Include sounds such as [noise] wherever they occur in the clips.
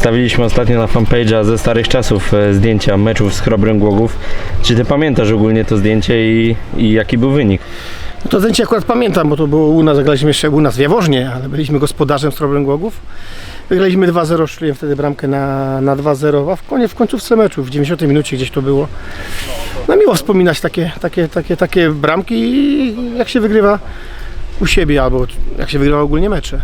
Wstawiliśmy ostatnio na fanpage'a ze starych czasów e, zdjęcia meczów z Chrobrym Głogów. Czy ty pamiętasz ogólnie to zdjęcie i, i jaki był wynik? No To zdjęcie akurat pamiętam, bo to było u nas, zagraliśmy jeszcze u nas w Jaworznie, ale byliśmy gospodarzem Stroblem Głogów. Wygraliśmy 2-0, szliłem wtedy bramkę na, na 2-0, a w, konie, w końcówce meczu, w 90 minucie gdzieś to było. No miło wspominać takie, takie, takie, takie bramki jak się wygrywa u siebie albo jak się wygrywa ogólnie mecze.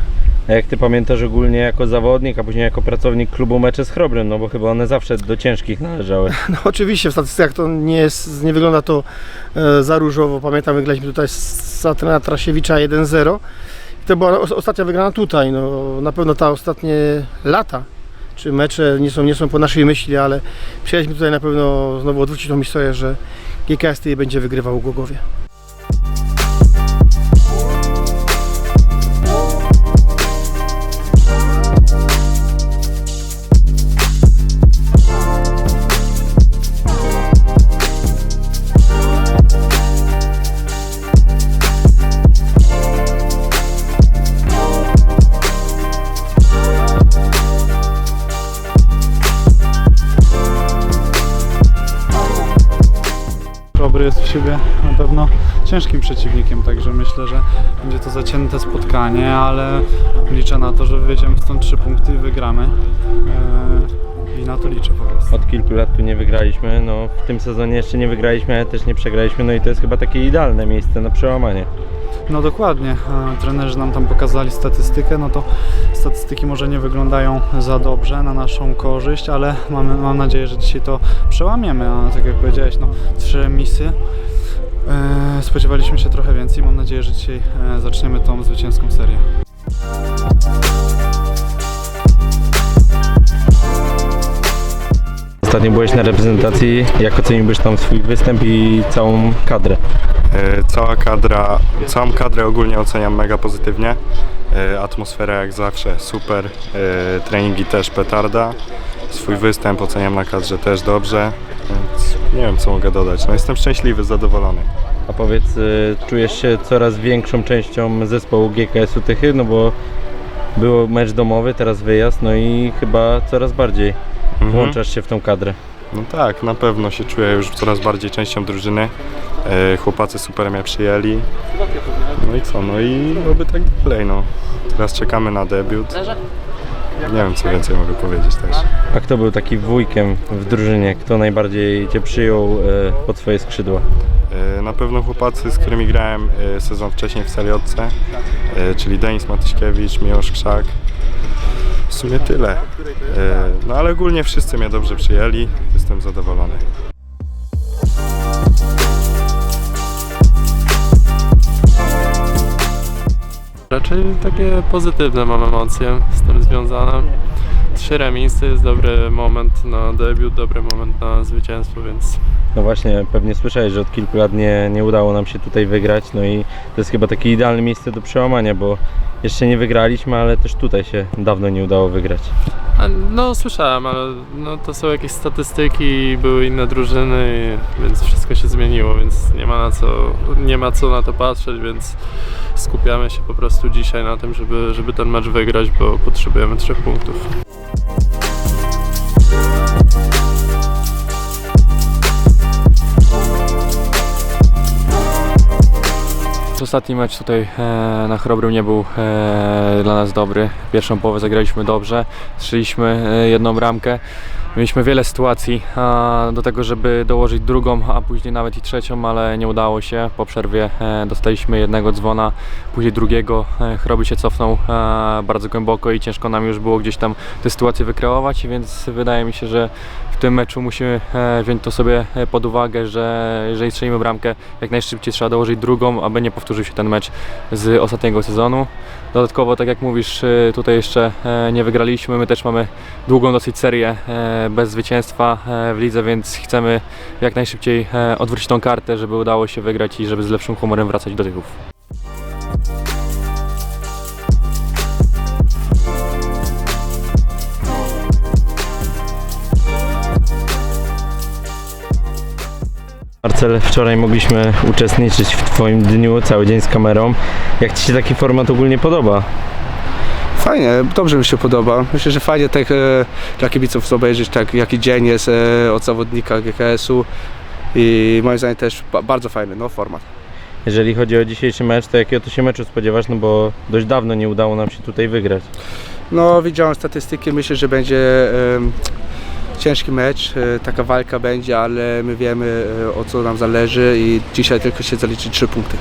Jak ty pamiętasz ogólnie jako zawodnik, a później jako pracownik klubu mecze z Chrobrym? No bo chyba one zawsze do ciężkich należały. [laughs] No oczywiście w statystykach to nie, jest, nie wygląda to e, za różowo. Pamiętam, wygraliśmy tutaj z trenera Trasiewicza 1-0. To była os- ostatnia wygrana tutaj. No, na pewno ta ostatnie lata czy mecze nie są, nie są po naszej myśli, ale przyjechaliśmy tutaj na pewno znowu odwrócić tą historię, że GKS tutaj będzie wygrywał u Głogowie. Siebie na pewno ciężkim przeciwnikiem, także myślę, że będzie to zacięte spotkanie, ale liczę na to, że wywieziemy stąd trzy punkty i wygramy. Eee, I na to liczę po prostu. Od kilku lat tu nie wygraliśmy, no w tym sezonie jeszcze nie wygraliśmy, ale też nie przegraliśmy, no i to jest chyba takie idealne miejsce na przełamanie. No dokładnie, e, trenerzy nam tam pokazali statystykę, no to statystyki może nie wyglądają za dobrze na naszą korzyść, ale mamy, mam nadzieję, że dzisiaj to przełamiemy, a tak jak powiedziałeś, no trzy misy. E, spodziewaliśmy się trochę więcej, mam nadzieję, że dzisiaj e, zaczniemy tą zwycięską serię. Ostatnio byłeś na reprezentacji, jak oceniłbyś tam swój występ i całą kadrę? E, Cała kadra, całą kadrę ogólnie oceniam mega pozytywnie. E, Atmosfera jak zawsze super, e, treningi też petarda. Swój występ oceniam na kadrze też dobrze, więc nie wiem co mogę dodać. No jestem szczęśliwy, zadowolony. A powiedz, czujesz się coraz większą częścią zespołu GKS-u Tychy, no bo było mecz domowy, teraz wyjazd, no i chyba coraz bardziej włączasz się w tą kadrę. No tak, na pewno się czuję już coraz bardziej częścią drużyny. E, Chłopacy super mnie przyjęli. No i co, no i oby tak dalej no. Teraz czekamy na debiut. Nie wiem co więcej mogę powiedzieć też. A kto był taki wujkiem w drużynie? Kto najbardziej Cię przyjął y, pod swoje skrzydła? E, Na pewno chłopacy, z którymi grałem e, sezon wcześniej w seriotce, e, czyli Denis Matyśkiewicz, Miłosz Krzak. Sumie tyle. E, No ale ogólnie wszyscy mnie dobrze przyjęli, jestem zadowolony. Raczej takie pozytywne mam emocje z tym związane. Trzy remisy jest dobry moment na debiut, dobry moment na zwycięstwo, więc No właśnie, pewnie słyszałeś, że od kilku lat nie, nie udało nam się tutaj wygrać, no i to jest chyba takie idealne miejsce do przełamania, bo jeszcze nie wygraliśmy, ale też tutaj się dawno nie udało wygrać. a, no słyszałem, ale no, to są jakieś statystyki, były inne drużyny, więc wszystko się zmieniło, więc nie ma na co, nie ma co na to patrzeć, więc skupiamy się po prostu dzisiaj na tym, żeby, żeby ten mecz wygrać, bo potrzebujemy trzech punktów. Ostatni mecz tutaj e, na Chrobrym nie był e, dla nas dobry. Pierwszą połowę zagraliśmy dobrze, strzeliśmy e, jedną bramkę. Mieliśmy wiele sytuacji a, do tego, żeby dołożyć drugą, a później nawet i trzecią, ale nie udało się. Po przerwie e, dostaliśmy jednego dzwona, później drugiego. E, Chroby się cofnął e, bardzo głęboko i ciężko nam już było gdzieś tam te sytuacje wykreować, więc wydaje mi się, że w tym meczu musimy e, wziąć to sobie e, pod uwagę, że jeżeli strzelimy bramkę, jak najszybciej trzeba dołożyć drugą, aby nie powtórzył się ten mecz z ostatniego sezonu. Dodatkowo, tak jak mówisz, e, tutaj jeszcze e, nie wygraliśmy. My też mamy długą dosyć serię e, bez zwycięstwa e, w lidze, więc chcemy jak najszybciej odwrócić tą kartę, żeby udało się wygrać i żeby z lepszym humorem wracać do tychów. Marcel, wczoraj mogliśmy uczestniczyć w Twoim dniu, cały dzień z kamerą. Jak Ci się taki format ogólnie podoba? Fajnie, dobrze mi się podoba. Myślę, że fajnie tak dla kibiców obejrzeć, tak, jaki dzień jest e, od zawodnika GKS-u i moim zdaniem też ba- bardzo fajny no, format. Jeżeli chodzi o dzisiejszy mecz, to jakiego to się meczu spodziewasz? No bo dość dawno nie udało nam się tutaj wygrać. No widziałem statystyki, myślę, że będzie ciężki mecz, e, taka walka będzie, ale my wiemy e, o co nam zależy i dzisiaj tylko się zaliczy trzy punkty.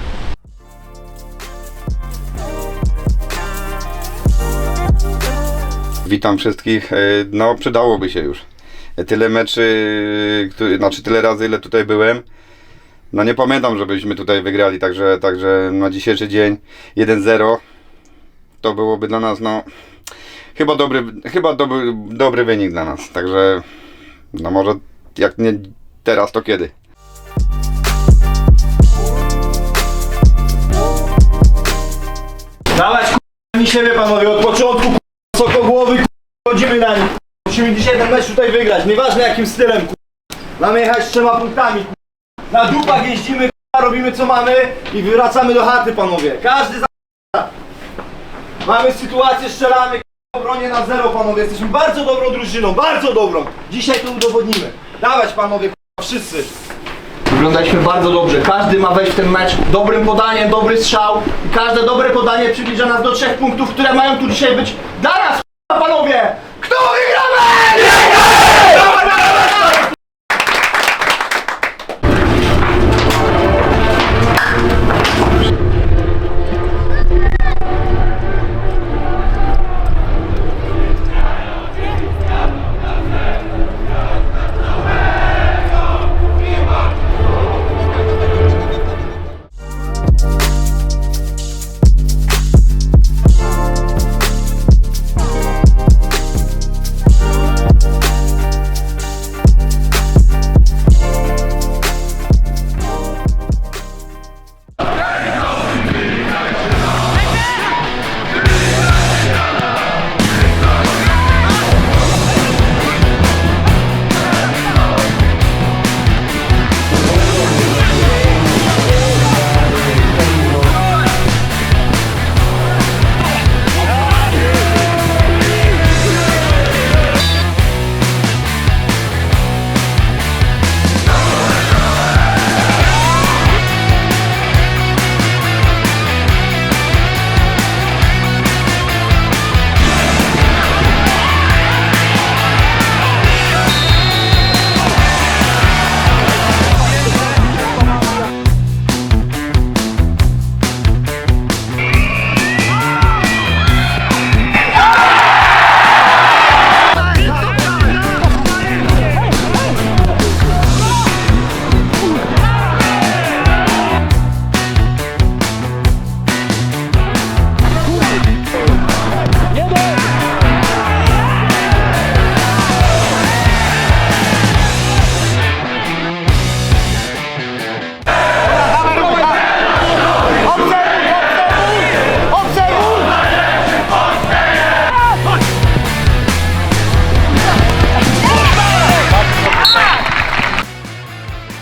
Witam wszystkich. E, No, przydałoby się już. Tyle meczy, który, znaczy tyle razy, ile tutaj byłem. No nie pamiętam, żebyśmy tutaj wygrali, także, także na dzisiejszy dzień 1-0 to byłoby dla nas, no chyba dobry, chyba dobry, dobry wynik dla nas. Także no może jak nie teraz, to kiedy? Dawać mi siebie panowie od początku k***a, sokogłowy k***a, chodzimy na nich. k***a. Musimy dzisiaj ten mecz tutaj wygrać, nieważne jakim stylem k***a. Mamy jechać z trzema punktami k***a. Na dupach jeździmy, k***a, robimy co mamy i wracamy do chaty panowie. Każdy za Mamy sytuację, strzelamy k***a, obronie na zero panowie. Jesteśmy bardzo dobrą drużyną, bardzo dobrą. Dzisiaj to udowodnimy. Dawać panowie wszyscy. Wyglądaliśmy bardzo dobrze. Każdy ma wejść w ten mecz dobrym podaniem, dobry strzał. I każde dobre podanie przybliża nas do trzech punktów, które mają tu dzisiaj być dla nas, panowie!